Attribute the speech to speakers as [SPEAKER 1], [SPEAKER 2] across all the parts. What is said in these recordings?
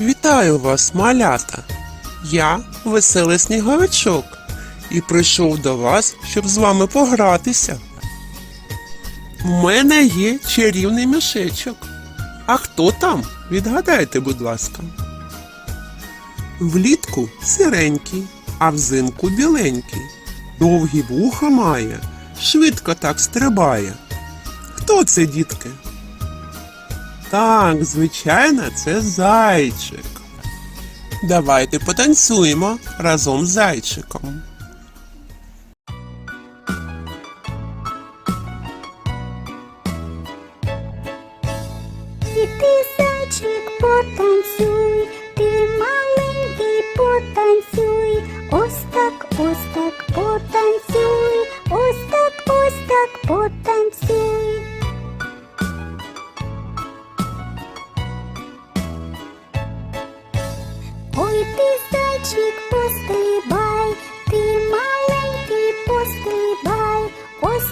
[SPEAKER 1] Вітаю вас, малята! Я веселий сніговичок і прийшов до вас, щоб з вами погратися. У мене є чарівний мішечок. А хто там? Відгадайте, будь ласка. Влітку сиренький, а взимку біленький. Довгі вуха має, швидко так стрибає. Хто це, дітки? Так, звичайно, це зайчик. Давайте потанцюємо разом з зайчиком.
[SPEAKER 2] І ти, зайчик, потанцюй, Ой, ти, зайчик, пострибай, ти маленький, пострибай, ось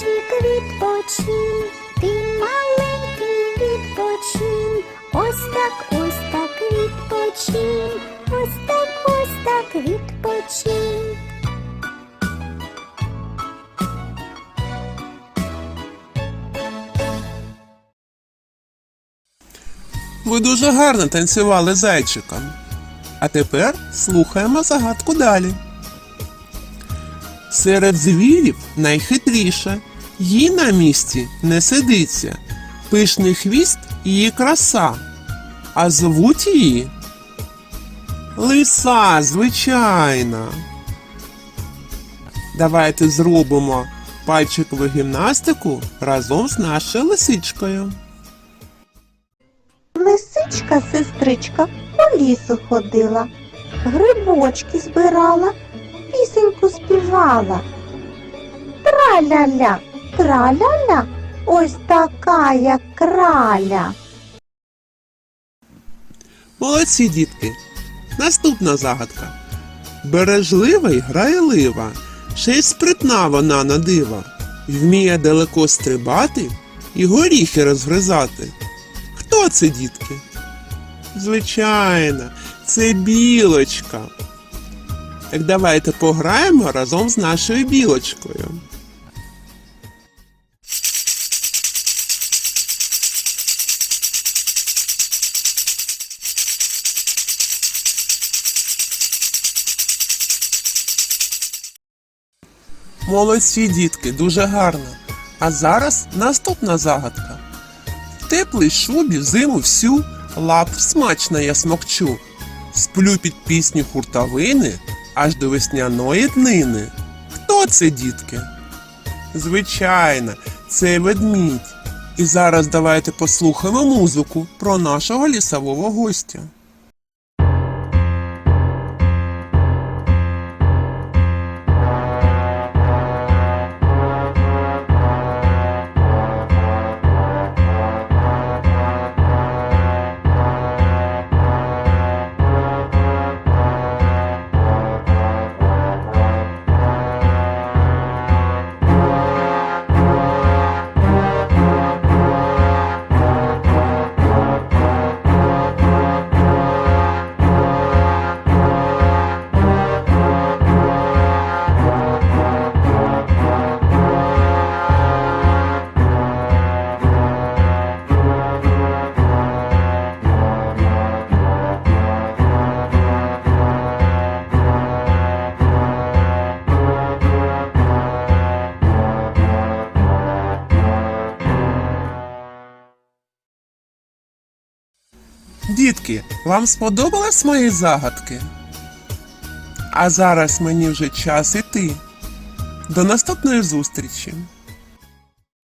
[SPEAKER 2] зайчик, відпочинь, ти маленький відпочинь, ось так, ось так відпочинь, ось так, ось так відпочинь.
[SPEAKER 1] Ви дуже гарно танцювали зайчиком. А тепер слухаємо загадку далі. Серед звірів найхитріша, їй на місці не сидиться. Пишний хвіст її краса. А звуть її Лиса, звичайно. Давайте зробимо пальчикову гімнастику разом з нашою лисичкою.
[SPEAKER 3] Лисичка, сестричка, по лісу ходила, грибочки збирала, пісеньку співала. Траля-ля, траля-ля, ось така краля.
[SPEAKER 1] Молодці, дітки. Наступна загадка. Бережлива й грайлива, ще й спритна вона на диво. Вміє далеко стрибати і горіхи розгризати. Хто це, дітки? Звичайно, це білочка. Так давайте пограємо разом з нашою білочкою. Молодці, дітки, дуже гарно. А зараз наступна загадка. В теплій шубі зиму всю лап смачно я смокчу. Сплю під пісню хуртовини аж до весняної днини. Хто це, дітки? Звичайно, це ведмідь. І зараз давайте послухаємо музику про нашого лісового гостя. Дітки, вам сподобались мої загадки? А зараз мені вже час іти. До наступної зустрічі!